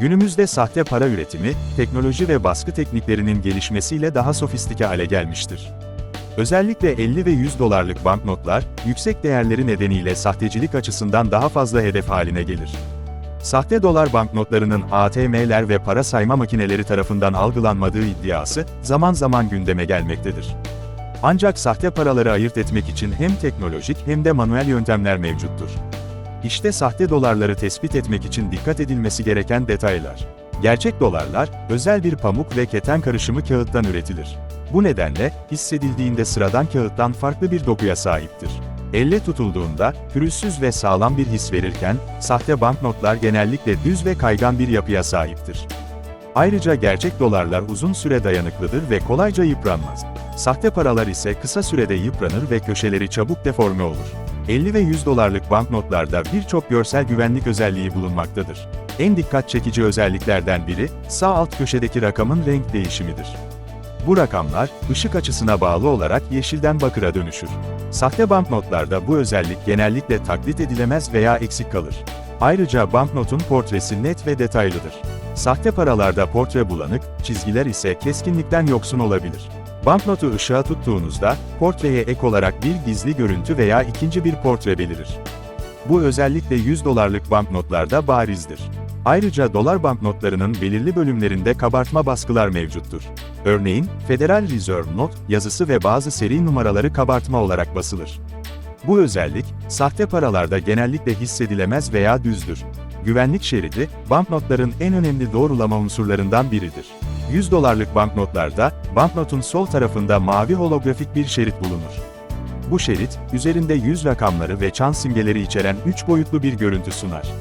Günümüzde sahte para üretimi, teknoloji ve baskı tekniklerinin gelişmesiyle daha sofistike hale gelmiştir. Özellikle 50 ve 100 dolarlık banknotlar, yüksek değerleri nedeniyle sahtecilik açısından daha fazla hedef haline gelir. Sahte dolar banknotlarının ATM'ler ve para sayma makineleri tarafından algılanmadığı iddiası, zaman zaman gündeme gelmektedir. Ancak sahte paraları ayırt etmek için hem teknolojik hem de manuel yöntemler mevcuttur. İşte sahte dolarları tespit etmek için dikkat edilmesi gereken detaylar. Gerçek dolarlar, özel bir pamuk ve keten karışımı kağıttan üretilir. Bu nedenle, hissedildiğinde sıradan kağıttan farklı bir dokuya sahiptir. Elle tutulduğunda, pürüzsüz ve sağlam bir his verirken, sahte banknotlar genellikle düz ve kaygan bir yapıya sahiptir. Ayrıca gerçek dolarlar uzun süre dayanıklıdır ve kolayca yıpranmaz. Sahte paralar ise kısa sürede yıpranır ve köşeleri çabuk deforme olur. 50 ve 100 dolarlık banknotlarda birçok görsel güvenlik özelliği bulunmaktadır. En dikkat çekici özelliklerden biri, sağ alt köşedeki rakamın renk değişimidir. Bu rakamlar, ışık açısına bağlı olarak yeşilden bakıra dönüşür. Sahte banknotlarda bu özellik genellikle taklit edilemez veya eksik kalır. Ayrıca banknotun portresi net ve detaylıdır. Sahte paralarda portre bulanık, çizgiler ise keskinlikten yoksun olabilir. Banknotu ışığa tuttuğunuzda, portreye ek olarak bir gizli görüntü veya ikinci bir portre belirir. Bu özellikle 100 dolarlık banknotlarda barizdir. Ayrıca dolar banknotlarının belirli bölümlerinde kabartma baskılar mevcuttur. Örneğin, Federal Reserve Note yazısı ve bazı seri numaraları kabartma olarak basılır. Bu özellik, sahte paralarda genellikle hissedilemez veya düzdür. Güvenlik şeridi, banknotların en önemli doğrulama unsurlarından biridir. 100 dolarlık banknotlarda, banknotun sol tarafında mavi holografik bir şerit bulunur. Bu şerit, üzerinde 100 rakamları ve çan simgeleri içeren 3 boyutlu bir görüntü sunar.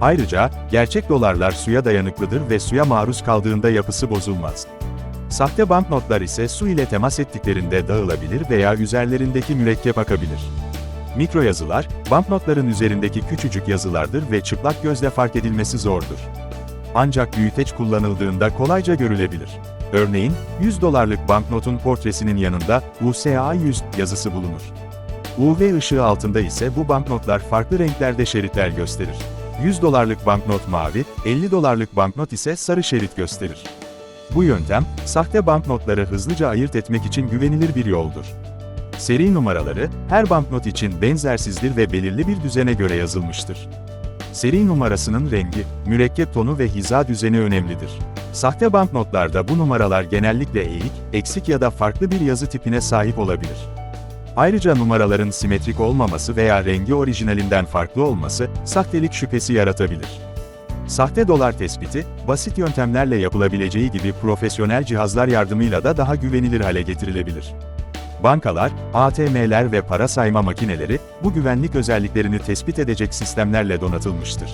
Ayrıca, gerçek dolarlar suya dayanıklıdır ve suya maruz kaldığında yapısı bozulmaz. Sahte banknotlar ise su ile temas ettiklerinde dağılabilir veya üzerlerindeki mürekkep akabilir. Mikro yazılar, banknotların üzerindeki küçücük yazılardır ve çıplak gözle fark edilmesi zordur. Ancak büyüteç kullanıldığında kolayca görülebilir. Örneğin, 100 dolarlık banknotun portresinin yanında USA 100 yazısı bulunur. UV ışığı altında ise bu banknotlar farklı renklerde şeritler gösterir. 100 dolarlık banknot mavi, 50 dolarlık banknot ise sarı şerit gösterir. Bu yöntem, sahte banknotları hızlıca ayırt etmek için güvenilir bir yoldur. Seri numaraları, her banknot için benzersizdir ve belirli bir düzene göre yazılmıştır. Seri numarasının rengi, mürekkep tonu ve hiza düzeni önemlidir. Sahte banknotlarda bu numaralar genellikle eğik, eksik ya da farklı bir yazı tipine sahip olabilir. Ayrıca numaraların simetrik olmaması veya rengi orijinalinden farklı olması, sahtelik şüphesi yaratabilir. Sahte dolar tespiti, basit yöntemlerle yapılabileceği gibi profesyonel cihazlar yardımıyla da daha güvenilir hale getirilebilir. Bankalar, ATM'ler ve para sayma makineleri, bu güvenlik özelliklerini tespit edecek sistemlerle donatılmıştır.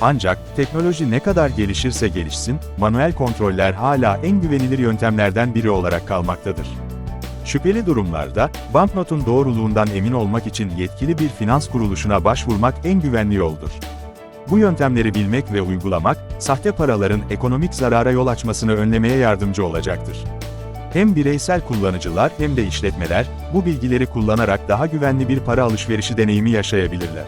Ancak, teknoloji ne kadar gelişirse gelişsin, manuel kontroller hala en güvenilir yöntemlerden biri olarak kalmaktadır. Şüpheli durumlarda, banknotun doğruluğundan emin olmak için yetkili bir finans kuruluşuna başvurmak en güvenli yoldur. Bu yöntemleri bilmek ve uygulamak, sahte paraların ekonomik zarara yol açmasını önlemeye yardımcı olacaktır. Hem bireysel kullanıcılar hem de işletmeler, bu bilgileri kullanarak daha güvenli bir para alışverişi deneyimi yaşayabilirler.